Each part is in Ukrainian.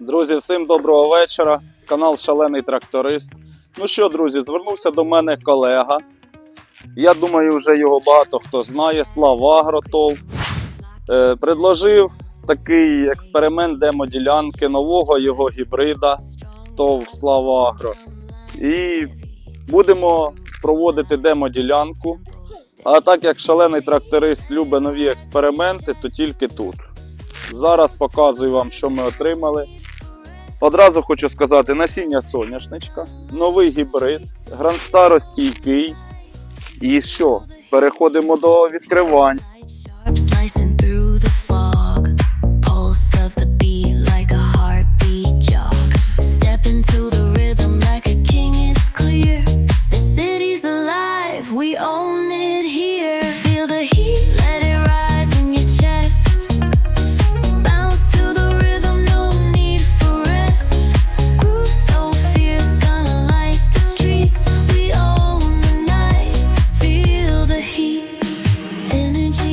Друзі, всім доброго вечора. Канал Шалений Тракторист. Ну що, друзі, звернувся до мене колега. Я думаю, вже його багато хто знає. Слава Агротов. Е, предложив такий експеримент демоділянки нового його гібрида ТОВ Слава Агро. І будемо проводити демоділянку. А так як шалений тракторист любить нові експерименти, то тільки тут. Зараз показую вам, що ми отримали. Одразу хочу сказати: насіння соняшничка, новий гібрид, гранстаростійкий. І що? Переходимо до відкривань. Slicing through the fog,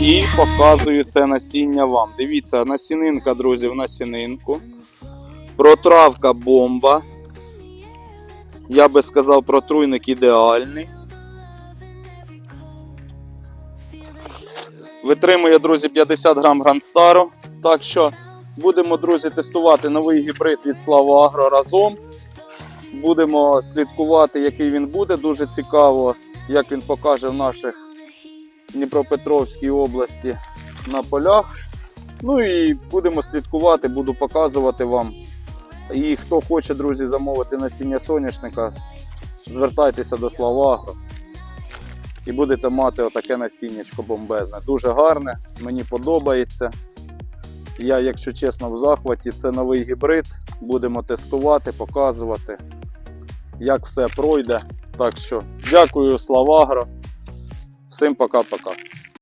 І показую це насіння вам. Дивіться, насінинка, друзі, в насінинку. Протравка бомба. Я би сказав, протруйник ідеальний. Витримує, друзі, 50 грам гранстару. Так що будемо, друзі, тестувати новий гібрид від Слава Агро разом. Будемо слідкувати, який він буде. Дуже цікаво, як він покаже в наших Дніпропетровській області на полях. Ну і будемо слідкувати, буду показувати вам. І хто хоче, друзі, замовити насіння соняшника, звертайтеся до Славагро. І будете мати отаке насіннячко бомбезне. Дуже гарне, мені подобається. Я, якщо чесно, в захваті. Це новий гібрид. Будемо тестувати, показувати, як все пройде. Так що дякую, Славагро. Всім пока-пока.